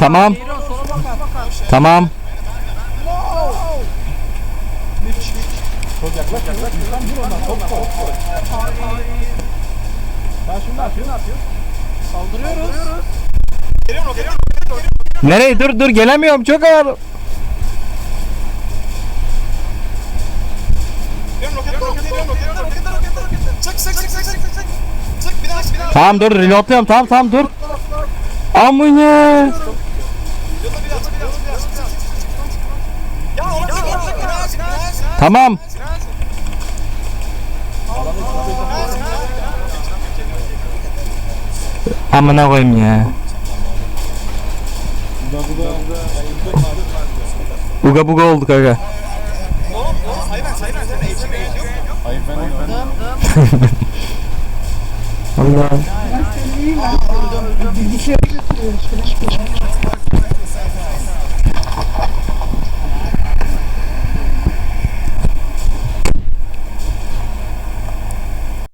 Tamam. Tamam. Nereye? Dur dur. Gelemiyorum. Çok ağır. Tamam dur. Reloadluyorum. Tamam tamam. Dur. Amına. Tamam. Amına koyayım ya. Uga buga olduk aga. Allah. Şey, e, Bilgisayarı şey götürüyoruz.